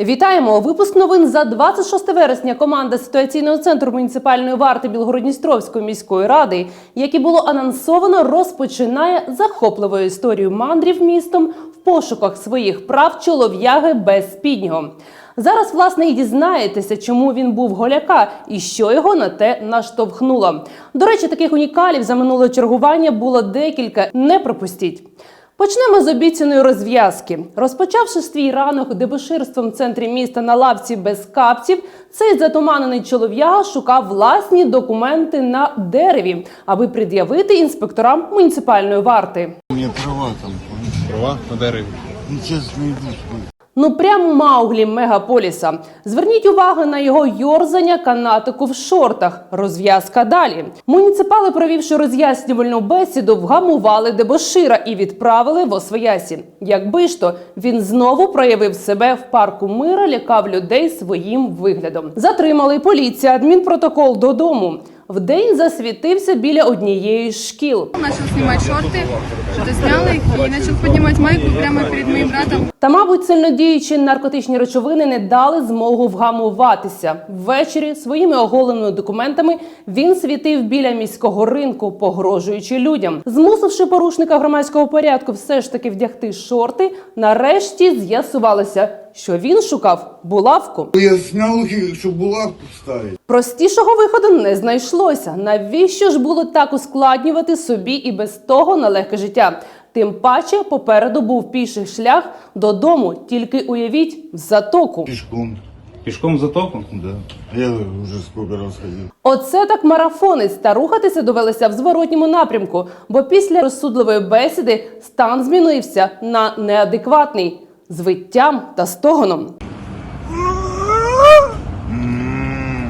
Вітаємо! Випуск новин за 26 вересня. Команда ситуаційного центру муніципальної варти Білгородністровської міської ради, яке було анонсовано, розпочинає захопливу історію мандрів містом в пошуках своїх прав чолов'яги без спіднього. Зараз, власне, і дізнаєтеся, чому він був голяка і що його на те наштовхнуло. До речі, таких унікалів за минуле чергування було декілька. Не пропустіть. Почнемо з обіцяної розв'язки. Розпочавши свій ранок дебоширством в центрі міста на лавці без капців, цей затуманений чолов'яга шукав власні документи на дереві, аби пред'явити інспекторам муніципальної варти. У мене права там. Права на дереві. Ну, сейчас найдут. Ну. Прям Мауглі мегаполіса. Зверніть увагу на його йорзання канатику в шортах. Розв'язка далі. Муніципали, провівши роз'яснювальну бесіду, вгамували дебошира і відправили в Освоясі. Якби ж то він знову проявив себе в парку мира, лякав людей своїм виглядом. Затримали поліція, адмінпротокол додому. Вдень засвітився біля однієї з шкіл. начал снимать шорты, что-то снял их и начал майку прямо перед моим братом. Та, мабуть, сильнодіючі наркотичні речовини не дали змогу вгамуватися. Ввечері своїми оголеними документами він світив біля міського ринку, погрожуючи людям, змусивши порушника громадського порядку все ж таки вдягти шорти. Нарешті з'ясувалося, що він шукав булавку. Я снял их, чтобы булавку ставить. Простішого виходу не знайшлося. Навіщо ж було так ускладнювати собі і без того нелегке життя? Тим паче попереду був піший шлях додому. Тільки уявіть в затоку. Пешком. Пішком в затоку? Да. Я уже сколько раз ходил. Оце так марафонець та рухатися довелося в зворотньому напрямку, бо після розсудливої бесіди стан змінився на неадекватний з виттям та стогоном.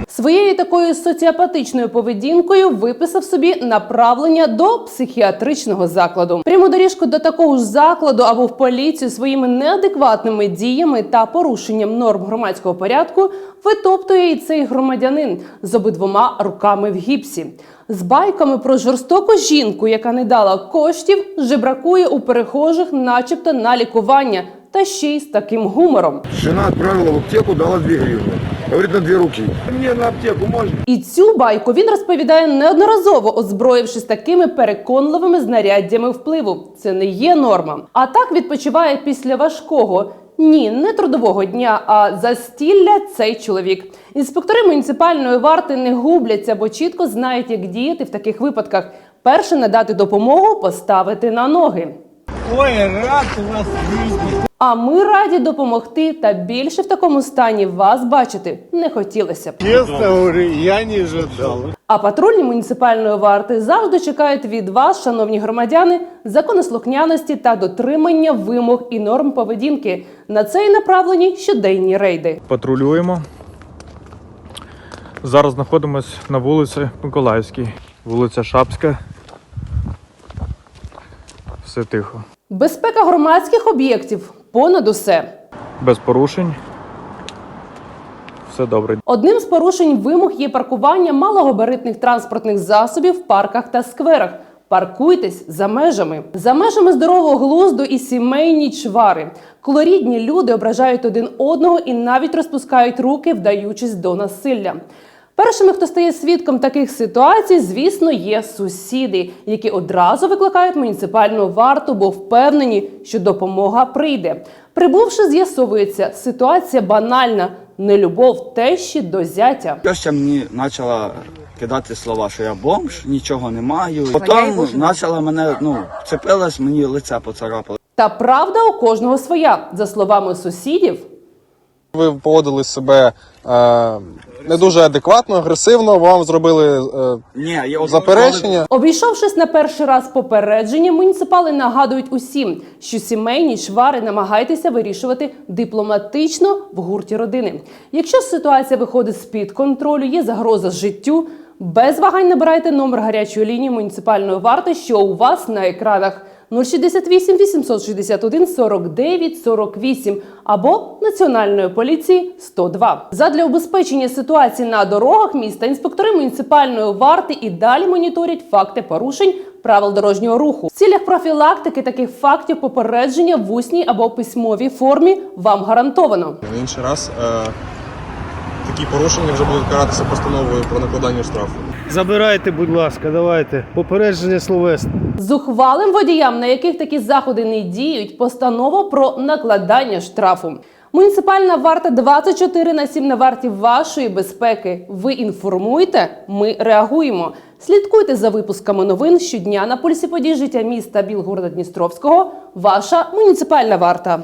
Своєю такою соціопатичною поведінкою виписав собі направлення до психіатричного закладу. Пряму доріжку до такого ж закладу або в поліцію своїми неадекватними діями та порушенням норм громадського порядку витоптує і цей громадянин з обидвома руками в гіпсі. З байками про жорстоку жінку, яка не дала коштів, жебракує у перехожих, начебто на лікування, та ще й з таким гумором. Жена отправила в аптеку, дала 2 гривны. Говорит, на две руки. Мне на аптеку можно? І цю байку він розповідає неодноразово, озброївшись такими переконливими знаряддями впливу. Це не є норма. А так відпочиває після важкого. Ні, не трудового дня, а застілля цей чоловік. Інспектори муніципальної варти не губляться, бо чітко знають, як діяти в таких випадках. Перше надати допомогу, поставити на ноги. Ой, рад вас видеть. А ми раді допомогти, та більше в такому стані вас бачити не хотілося б. Честно говорю, я не ожидал. А патрульні муніципальної варти завжди чекають від вас, шановні громадяни, законослухняності та дотримання вимог і норм поведінки. На це і направлені щоденні рейди. патрулюємо. Зараз знаходимося на вулиці Миколаївській, вулиця Шапська. Все тихо. Безпека громадських об'єктів понад усе. Без порушень. Все добре. Одним з порушень вимог є паркування малогабаритних транспортних засобів в парках та скверах. Паркуйтесь за межами, за межами здорового глузду і сімейні чвари. Колорідні люди ображають один одного і навіть розпускають руки, вдаючись до насилля. Першими, хто стає свідком таких ситуацій, звісно, є сусіди, які одразу викликають муніципальну варту, бо впевнені, що допомога прийде. Прибувши, з'ясовується, ситуація банальна: нелюбов тещі до зятя. Теща мені почала кидати слова, що я бомж, нічого не маю. Потім почала мене, ну, вцепилась, мені лице поцарапало. Та правда у кожного своя. За словами сусідів, Ви поводили себе е, не дуже адекватно, агресивно, вам зробили е, Ні, я заперечення. Обійшовшись на перший раз попередження, муніципали нагадують усім, що сімейні чвари намагайтеся вирішувати дипломатично в гурті родини. Якщо ситуація виходить з під контролю, є загроза життю. Без вагань набирайте номер гарячої лінії муніципальної варти, що у вас на екранах 068 861 49 48 або Національної поліції 102. Задля убезпечення ситуації на дорогах міста інспектори муніципальної варти і далі моніторять факти порушень правил дорожнього руху. В цілях профілактики таких фактів попередження в усній або письмовій формі вам гарантовано. На інший раз е, такі порушення вже будуть каратися постановою про накладання штрафу. Забирайте, будь ласка, давайте. Попередження словесне. Зухвалим водіям, на яких такі заходи не діють, постанова про накладання штрафу. Муніципальна варта 24 на 7 на варті вашої безпеки. Ви інформуєте, ми реагуємо. Слідкуйте за випусками новин щодня на пульсі подій життя міста Білгорода Дністровського. Ваша муніципальна варта.